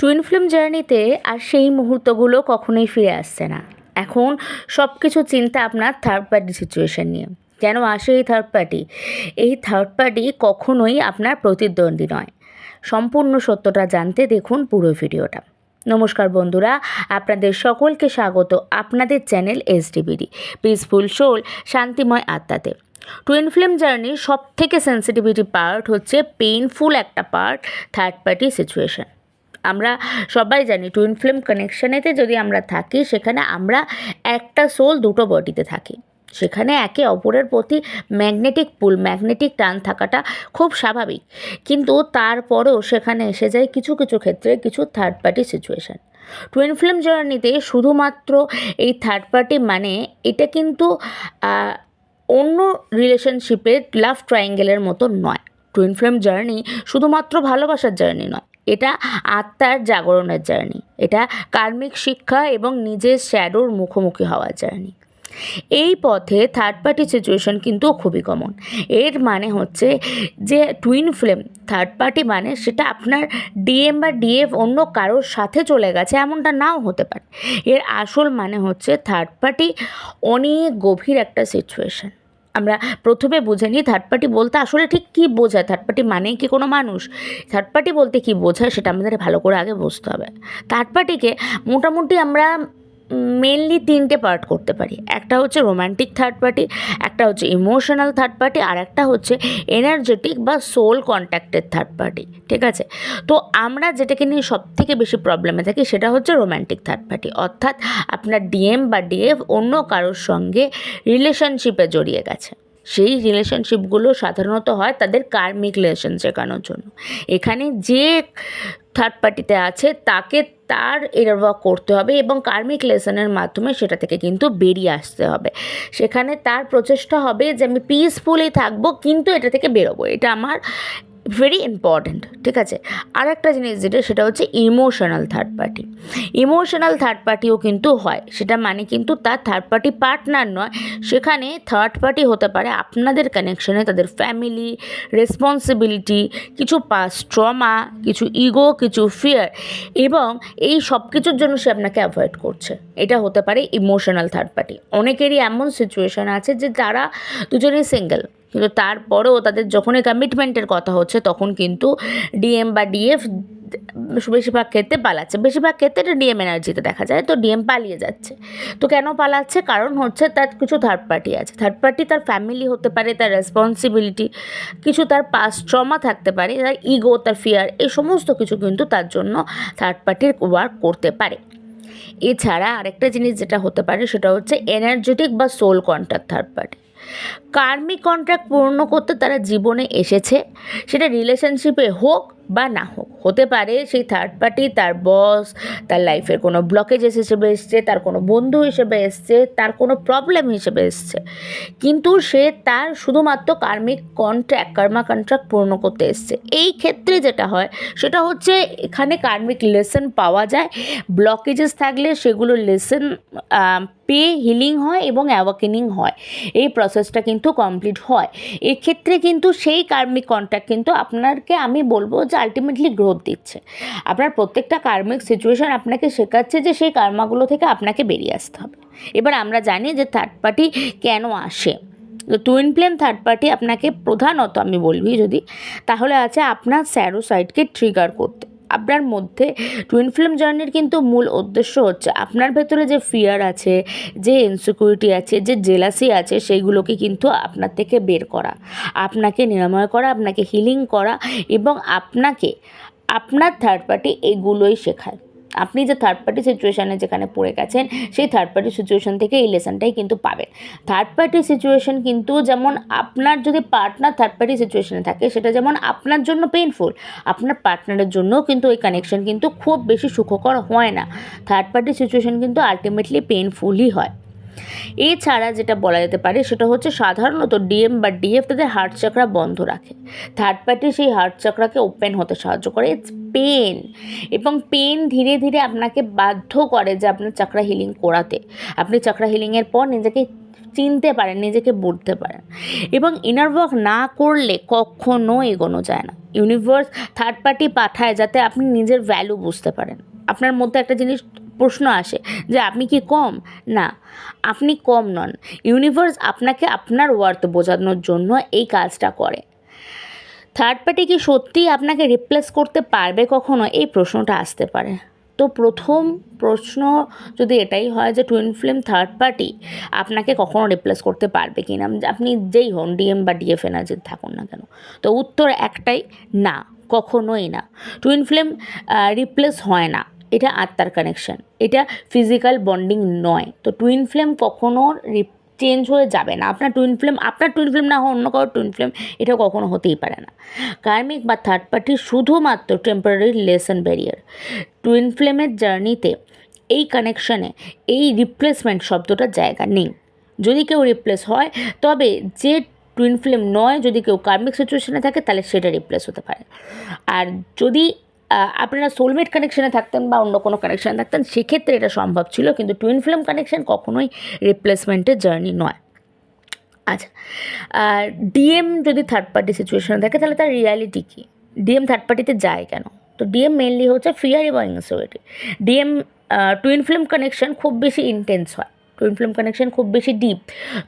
Twin flame জার্নিতে আর সেই মুহূর্তগুলো কখনোই ফিরে আসছে না। এখন সব কিছু চিন্তা আপনার থার্ড পার্টি সিচুয়েশান নিয়ে। কেন আসে এই থার্ড পার্টি এই থার্ড পার্টি কখনোই আপনার প্রতিদ্বন্দ্বী নয়। সম্পূর্ণ সত্যটা জানতে দেখুন পুরো ভিডিওটা। নমস্কার বন্ধুরা, আপনাদের সকলকে স্বাগত আপনাদের চ্যানেল এসডিবিডি পিসফুল সোল শান্তিময় আত্মাতে। টুইন ফিল্ম জার্নির সব থেকে সেন্সিটিভিটি পার্ট হচ্ছে পেইনফুল একটা পার্ট থার্ড পার্টি সিচুয়েশন আমরা সবাই জানি টুইন ফিল্ম কানেকশনেতে যদি আমরা থাকি, সেখানে আমরা একটা সোল দুটো বডিতে থাকি। সেখানে একে অপরের প্রতি ম্যাগনেটিক পুল ম্যাগনেটিক টান থাকাটা খুব স্বাভাবিক। কিন্তু তারপরেও সেখানে এসে যায় কিছু কিছু ক্ষেত্রে কিছু third party situation twin flame জার্নিতে শুধুমাত্র এই থার্ড পার্টি মানে এটা কিন্তু অন্য রিলেশনশিপের লাভ ট্রায়াঙ্গেলের মতো নয়। টুইন ফ্লেম জার্নি শুধুমাত্র ভালোবাসার জার্নি নয়। এটা আত্মার জাগরণের জার্নি। এটা কার্মিক শিক্ষা এবং নিজের শ্যাডোর মুখোমুখি হওয়ার জার্নি। এই পথে থার্ড পার্টি সিচুয়েশন কিন্তু খুবই কমন এর মানে হচ্ছে যে টুইন ফ্লেম থার্ড পার্টি মানে সেটা আপনার ডিএম বা ডিএফ অন্য কারোর সাথে চলে গেছে, এমনটা নাও হতে পারে। এর আসল মানে হচ্ছে থার্ড পার্টি অনেক গভীর একটা সিচুয়েশন আমরা প্রথমে বুঝে নিই থার্ড পার্টি বলতে আসলে ঠিক কী বোঝায়? থার্ড পার্টি মানেই কি কোনো মানুষ? থার্ড পার্টি বলতে কী বোঝায় সেটা আমাদের ভালো করে আগে বুঝতে হবে। থার্ড পার্টিকে মোটামুটি আমরা মেনলি তিনটে পার্ট করতে পারি। একটা হচ্ছে রোম্যান্টিক থার্ড পার্টি একটা হচ্ছে ইমোশনাল থার্ড পার্টি আর একটা হচ্ছে এনার্জেটিক বা সোল কন্ট্যাক্টেড থার্ড পার্টি ঠিক আছে? তো আমরা যেটাকে নিয়ে সব থেকে বেশি প্রবলেমে থাকি সেটা হচ্ছে রোম্যান্টিক থার্ড পার্টি অর্থাৎ আপনার ডিএম বা ডিএফ অন্য কারোর সঙ্গে রিলেশনশিপে জড়িয়ে গেছে। সেই রিলেশনশিপগুলো সাধারণত হয় তাদের কার্মিক রিলেশন শেখানোর জন্য। এখানে যে থার্ড পার্টিতে আছে তাকে তার এরওয়ার্ক করতে হবে এবং কার্মিক লেসনের মাধ্যমে সেটা থেকে কিন্তু বেরিয়ে আসতে হবে। সেখানে তার প্রচেষ্টা হবে যে আমি পিসফুলি থাকব, কিন্তু এটা থেকে বেরোবো। এটা আমার ভেরি ইম্পর্ট্যান্ট, ঠিক আছে? আর একটা জিনিস যেটা, সেটা হচ্ছে emotional third party emotional third পার্টিও কিন্তু হয়, সেটা মানে কিন্তু তার থার্ড পার্টি পার্টনার নয়, সেখানে থার্ড পার্টি হতে পারে আপনাদের কানেকশনে তাদের ফ্যামিলি রেসপন্সিবিলিটি কিছু পাস ট্রমা কিছু ইগো কিছু ফিয়ার এবং এই সব কিছুর জন্য সে আপনাকে অ্যাভয়েড করছে। এটা হতে পারে ইমোশনাল থার্ড পার্টি অনেকেরই এমন সিচুয়েশান আছে যে তারা দুজনেই সিঙ্গেল কিন্তু তারপরেও তাদের যখনই কমিটমেন্টের কথা হচ্ছে, তখন কিন্তু ডিএম বা ডিএফ বেশিরভাগ ক্ষেত্রে পালাচ্ছে। বেশিরভাগ ক্ষেত্রে এটা ডিএম এনার্জিতে দেখা যায়। তো ডিএম পালিয়ে যাচ্ছে। তো কেন পালাচ্ছে? কারণ হচ্ছে তার কিছু থার্ড পার্টি আছে। থার্ড পার্টি তার ফ্যামিলি হতে পারে, তার রেসপন্সিবিলিটি কিছু তার পাস ট্রমা থাকতে পারে, তার ইগো তার ফিয়ার এই সমস্ত কিছু কিন্তু তার জন্য থার্ড পার্টির ওয়ার্ক করতে পারে। এছাড়া আরেকটা জিনিস যেটা হতে পারে, সেটা হচ্ছে এনার্জেটিক বা soul contact third party karmic contract পূর্ণ করতে তারা জীবনে এসেছে সেটা রিলেশনশিপে হোক বা না হোক, হতে পারে সেই থার্ড পার্টি তার বস তার লাইফের কোনো ব্লকেজেস হিসেবে এসছে, তার কোনো বন্ধু হিসেবে এসছে, তার কোনো প্রবলেম হিসেবে এসছে। কিন্তু সে তার শুধুমাত্র কার্মিক কন্ট্রাক্ট কার্মা কন্ট্রাক্ট পূর্ণ করতে এসছে। এই ক্ষেত্রে যেটা হয়, সেটা হচ্ছে এখানে কার্মিক লেসন পাওয়া যায়। ব্লকেজেস থাকলে সেগুলো লেসন পে হিলিং হয় এবং অ্যাওয়াকেনিং হয়। এই প্রসেসটা কিন্তু কমপ্লিট হয়। এক্ষেত্রে কিন্তু সেই কার্মিক কন্ট্যাক্ট কিন্তু আপনাকে আমি বলব যে আলটিমেটলি গ্রোথ দিচ্ছে। আপনার প্রত্যেকটা কার্মিক সিচুয়েশন আপনাকে শেখাচ্ছে যে সেই কার্মাগুলো থেকে আপনাকে বেরিয়ে আসতে হবে। এবার আমরা জানি যে থার্ড পার্টি কেন আসে। টুইন প্লেন থার্ড পার্টি আপনাকে প্রধানত আমি বলবি যদি, তাহলে আছে আপনার স্যারোসাইডকে ট্রিগার করতে। আপনার মধ্যে টুইন ফিল্ম জার্নির কিন্তু মূল উদ্দেশ্য হচ্ছে আপনার ভেতরে যে ফিয়ার আছে, যে ইনসিকিউরিটি আছে, যে জেলাসি আছে সেইগুলোকে কিন্তু আপনার থেকে বের করা। আপনাকে নিরাময় করা, আপনাকে হিলিং করা এবং আপনাকে, আপনার থার্ড পার্টি এগুলোই শেখায়। আপনি যে থার্ড পার্টি সিচুয়েশানে যেখানে পড়ে গেছেন, সেই থার্ড পার্টি সিচুয়েশান থেকে এই লেসনটাই কিন্তু পাবেন। থার্ড পার্টি সিচুয়েশান কিন্তু যেমন আপনার যদি পার্টনার থার্ড পার্টি সিচুয়েশানে থাকে, সেটা যেমন আপনার জন্য পেইনফুল আপনার পার্টনারের জন্যও কিন্তু ওই কানেকশন কিন্তু খুব বেশি সুখকর হয় না। থার্ড পার্টি সিচুয়েশান কিন্তু আলটিমেটলি পেইনফুলই হয়। এছাড়া যেটা বলা যেতে পারে, সেটা হচ্ছে সাধারণত ডিএম বা ডিএফ তাদের হার্ট চাকরা বন্ধ রাখে। থার্ড পার্টি সেই হার্ট চাকরাকে ওপেন হতে সাহায্য করে। ইটস পেন এবং পেন ধীরে ধীরে আপনাকে বাধ্য করে যে আপনার চাকরা হিলিং করাতে। আপনি চাকরা হিলিংয়ের পর নিজেকে চিনতে পারেন, নিজেকে বুঝতে পারেন। এবং ইনার ওয়ার্ক না করলে কখনো এগোনো যায় না। ইউনিভার্স থার্ড পার্টি পাঠায় যাতে আপনি নিজের ভ্যালু বুঝতে পারেন। আপনার মধ্যে একটা জিনিস প্রশ্ন আসে যে আপনি কি কম? না, আপনি কম নন। ইউনিভার্স আপনাকে আপনার ওয়ার্থ বোঝানোর জন্য এই কাজটা করে। থার্ড পার্টি কি সত্যিই আপনাকে রিপ্লেস করতে পারবে কখনো? এই প্রশ্নটা আসতে পারে। তো প্রথম প্রশ্ন যদি এটাই হয় যে টুইন ফ্লেম থার্ড পার্টি আপনাকে কখনো রিপ্লেস করতে পারবে কি না আপনি যেই হন ডিএম বা ডিএফ এনার্জির থাকুন না কেন? তো উত্তর একটাই না, কখনোই না। টুইন ফ্লেম রিপ্লেস হয় না। এটা আত্মার কানেকশন এটা ফিজিক্যাল বন্ডিং নয়। তো টুইন ফ্লেম কখনো চেঞ্জ হয়ে যাবে না। আপনার টুইন ফ্লেম আপনার টুইন ফ্লেম না হয় অন্য কারোর টুইন ফ্লেম এটা কখনো হতেই পারে না। কার্মিক বা থার্ড পার্টি শুধুমাত্র টেম্পোরারি লেসন ব্যারিয়ার টুইন ফ্লেমের জার্নিতে এই কানেকশনে এই রিপ্লেসমেন্ট শব্দটার জায়গা নেই। যদি কেউ রিপ্লেস হয়, তবে যে টুইন ফ্লেম নয়, যদি কেউ কার্মিক সিচুয়েশানে থাকে, তাহলে সেটা রিপ্লেস হতে পারে। আর যদি আপনারা সোলমেট কানেকশানে থাকতেন বা অন্য কোনো কানেকশানে থাকতেন, সেক্ষেত্রে এটা সম্ভব ছিল, কিন্তু টুইন ফ্লেম কানেকশন কখনোই রিপ্লেসমেন্টের জার্নি নয়। আচ্ছা ডিএম যদি থার্ড পার্টি সিচুয়েশনে থাকে তাহলে তার রিয়ালিটি কী? ডিএম থার্ড পার্টিতে যায় কেন? তো ডিএম মেনলি হচ্ছে ফিয়ার এবং ইনসিউরিটি ডিএম টুইন ফিল্ম কানেকশন খুব বেশি ইন্টেন্স হয়। টুইন ফিল্ম কানেকশান খুব বেশি ডিপ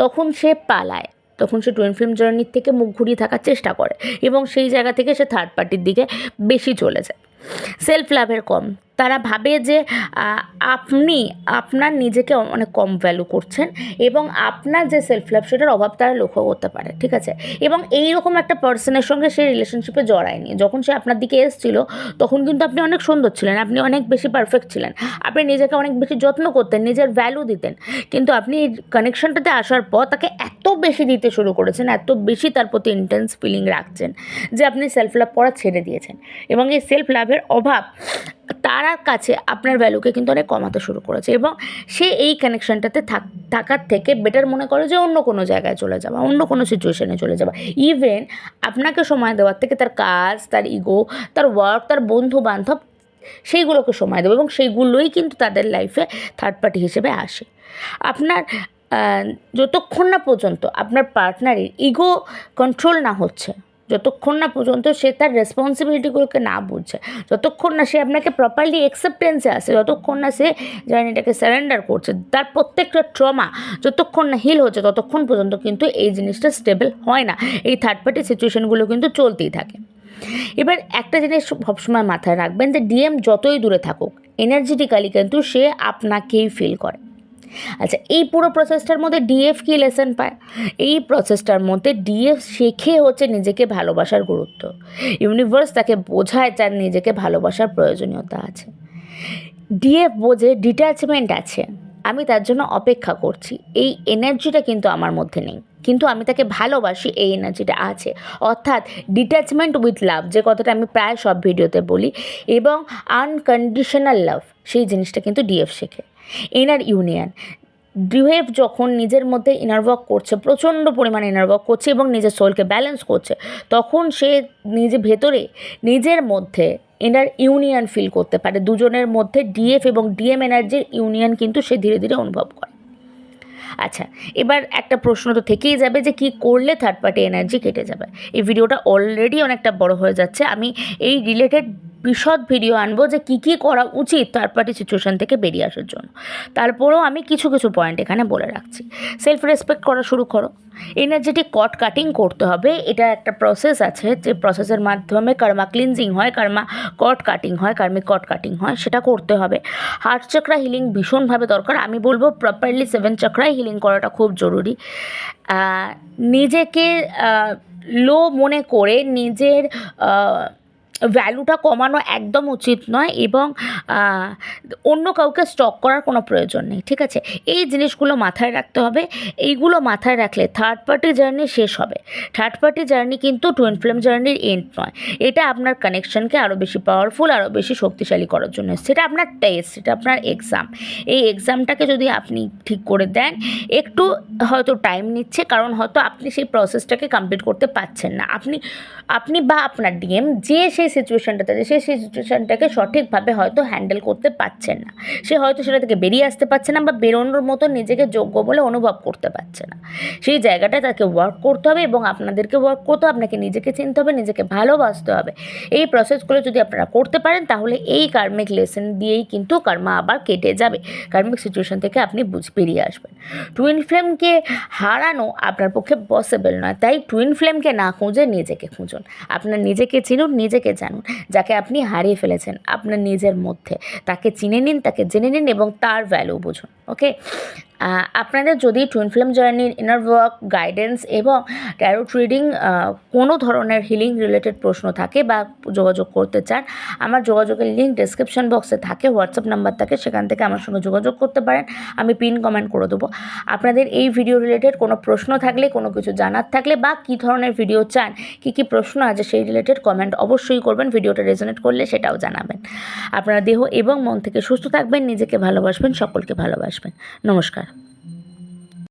তখন সে পালায়। তখন সে টুইন ফিল্ম জার্নির থেকে মুখ ঘুরিয়ে থাকার চেষ্টা করে এবং সেই জায়গা থেকে সে থার্ড পার্টির দিকে বেশি চলে যায়। সেলফ লাভের কম তারা ভাবে যে আপনি, আপনার নিজেকে অনেক কম ভ্যালু করছেন এবং আপনার যে সেলফ লাভ সেটার অভাব তারা লক্ষ্য করতে পারে, ঠিক আছে? এবং এই রকম একটা পার্সনের সঙ্গে সে রিলেশনশিপে জড়ায়নি। যখন সে আপনার দিকে এসেছিল, তখন কিন্তু আপনি অনেক সুন্দর ছিলেন, আপনি অনেক বেশি পারফেক্ট ছিলেন, আপনি নিজেকে অনেক বেশি যত্ন করতেন, নিজের ভ্যালু দিতেন। কিন্তু আপনি এই কানেকশনটাতে আসার পর তাকে এত বেশি দিতে শুরু করেছেন, এত বেশি তার প্রতি ইন্টেন্স ফিলিং রাখছেন যে, আপনি সেলফ লাভ করা ছেড়ে দিয়েছেন। এবং এই সেলফ লাভের অভাব তার কাছে আপনার ভ্যালুকে কিন্তু অনেক কমাতে শুরু করেছে এবং সে এই কানেকশনটাতে থাক, থাকার থেকে বেটার মনে করে যে অন্য কোনো জায়গায় চলে যাওয়া, অন্য কোনো সিচুয়েশানে চলে যাওয়া। ইভেন আপনাকে সময় দেওয়ার থেকে তার কাজ, তার ইগো তার ওয়ার্ক তার বন্ধু বান্ধব সেইগুলোকে সময় দেবো এবং সেইগুলোই কিন্তু তাদের লাইফে থার্ড পার্টি হিসেবে আসে। আপনার যতক্ষণ না পর্যন্ত আপনার পার্টনারের ইগো কন্ট্রোল না হচ্ছে যতক্ষণ না পর্যন্ত সে তার রেসপন্সিবিলিটিগুলোকে না বুঝছে, যতক্ষণ না সে আপনাকে প্রপারলি অ্যাকসেপ্টেন্সে আসে যতক্ষণ না সে জার্নিটাকে সারেন্ডার করছে, তার প্রত্যেকটা ট্রমা যতক্ষণ না হিল হচ্ছে, ততক্ষণ পর্যন্ত কিন্তু এই জিনিসটা স্টেবল হয় না। এই থার্ড পার্টি সিচুয়েশনগুলো কিন্তু চলতেই থাকে। এবার একটা জিনিস সবসময় মাথায় রাখবেন যে ডিএম যতই দূরে থাকুক এনার্জেটিক্যালি কিন্তু সে আপনাকেই ফিল করে। আচ্ছা এই পুরো প্রসেসটার মধ্যে ডিএফ কি লেসন পায়? এই প্রসেসটার মধ্যে ডিএফ শেখে হচ্ছে নিজেকে ভালোবাসার গুরুত্ব। ইউনিভার্স তাকে বোঝায় তার নিজেকে ভালোবাসার প্রয়োজনীয়তা আছে। ডিএফ বোঝে ডিট্যাচমেন্ট আছে। আমি তার জন্য অপেক্ষা করছি। এই এনার্জিটা কিন্তু আমার মধ্যে নেই। কিন্তু আমি তাকে ভালোবাসি, এই এনার্জিটা আছে। অর্থাৎ ডিট্যাচমেন্ট উইথ লাভ যে কথাটা আমি প্রায় সব ভিডিওতে বলি, এবং আনকন্ডিশনাল লাভ সেই জিনিসটা কিন্তু ডিএফ শেখে। ইনার ইউনিয়ন ডিএফ যখন নিজের মধ্যে ইনার ওয়ার্ক করছে, প্রচণ্ড পরিমাণে ইনার ওয়ার্ক করছে এবং নিজের সোলকে ব্যালেন্স করছে, তখন সে নিজে ভেতরে নিজের মধ্যে এনার ইউনিয়ন ফিল করতে পারে। দুজনের মধ্যে ডিএফ এবং ডিএম এনার্জির ইউনিয়ন কিন্তু সে ধীরে ধীরে অনুভব করে। আচ্ছা এবার একটা প্রশ্ন তো থেকেই যাবে যে কি করলে থার্ড পার্টি এনার্জি কেটে যাবে। এই ভিডিওটা অলরেডি অনেকটা বড় হয়ে যাচ্ছে। আমি এই রিলেটেড বিশদ ভিডিও আনব যে কী কী করা উচিত থার্ড পার্টি সিচুয়েশন থেকে বেরিয়ে আসার জন্য। তারপরেও আমি কিছু কিছু পয়েন্ট এখানে বলে রাখছি। সেলফ রেসপেক্ট করা শুরু করো। এনার্জেটিক কট কাটিং করতে হবে। এটা একটা প্রসেস আছে যে প্রসেসের মাধ্যমে কার্মা ক্লিনজিং হয় কার্মা কট কাটিং হয় কার্মিক কট কাটিং হয়, সেটা করতে হবে। হার্ট চক্রা হিলিং ভীষণভাবে দরকার। আমি বলব প্রপারলি সেভেন চক্রায় হিলিং করাটা খুব জরুরি। নিজেকে লো মনে করে নিজের ভ্যালুটা কমানো একদম উচিত নয় এবং অন্য কাউকে স্টক করার কোনো প্রয়োজন নেই, ঠিক আছে? এই জিনিসগুলো মাথায় রাখতে হবে। এইগুলো মাথায় রাখলে থার্ড পার্টি জার্নি শেষ হবে। থার্ড পার্টি জার্নি কিন্তু টুয়েন ফ্লেম জার্নির এন্ড নয়। এটা আপনার কানেকশনকে আরও বেশি পাওয়ারফুল আরও বেশি শক্তিশালী করার জন্য সেটা আপনার টেস্ট সেটা আপনার এক্সাম এই এক্সামটাকে যদি আপনি ঠিক করে দেন, একটু হয়তো টাইম নিচ্ছে, কারণ হয়তো আপনি সেই প্রসেসটাকে কমপ্লিট করতে পারছেন না। আপনি আপনি বা আপনার ডিএম যে সেই সিচুয়েশানটাতে আছে সেই সিচুয়েশানটাকে সঠিকভাবে হয়তো হ্যান্ডেল করতে পারছেন না। সে হয়তো সেটা থেকে বেরিয়ে আসতে পারছে না বা বেরোনোর মতো নিজেকে যোগ্য বলে অনুভব করতে পারছে না। সেই জায়গাটায় তাকে ওয়ার্ক করতে হবে এবং আপনাদেরকে ওয়ার্ক করতে হবে, আপনাকে নিজেকে চিনতে হবে, নিজেকে ভালোবাসতে হবে। এই প্রসেসগুলো যদি আপনারা করতে পারেন, তাহলে এই কার্মিক লেসন দিয়েই কিন্তু কর্মা আবার কেটে যাবে। কার্মিক সিচুয়েশন থেকে আপনি বুঝ, বেরিয়ে আসবেন। টুইন ফ্লেমকে হারানো আপনার পক্ষে পসিবল নয়। তাই টুইন ফ্লেমকে না খুঁজে নিজেকে খুঁজুন। আপনার নিজেকে চিনুন, নিজেকে জানুন যাকে আপনি হারিয়ে ফেলেছেন আপনার নিজের মধ্যে। তাকে চিনে নিন, তাকে জেনে নিন এবং তার ভ্যালু বুঝুন ওকে আপনাদের যদি টুইন ফিল্ম জার্নির ইনার ওয়ার্ক গাইডেন্স এবং ট্যারোট রিডিং কোনো ধরনের হিলিং রিলেটেড প্রশ্ন থাকে বা যোগাযোগ করতে চান, আমার যোগাযোগের লিঙ্ক ডিসক্রিপশন বক্সে থাকে হোয়াটসঅ্যাপ নাম্বার থাকে, সেখান থেকে আমার সঙ্গে যোগাযোগ করতে পারেন, আমি পিন কমেন্ট করে দেবো। আপনাদের এই ভিডিও রিলেটেড কোনো প্রশ্ন থাকলে, কোনো কিছু জানার থাকলে বা কী ধরনের ভিডিও চান, কী কী প্রশ্ন আছে সেই রিলেটেড কমেন্ট অবশ্যই করবেন ভিডিওটা রেজনেট করলে সেটাও জানাবেন। আপনারা দেহ এবং মন থেকে সুস্থ থাকবেন, নিজেকে ভালোবাসবেন, সকলকে ভালোবাসবেন। নমস্কার।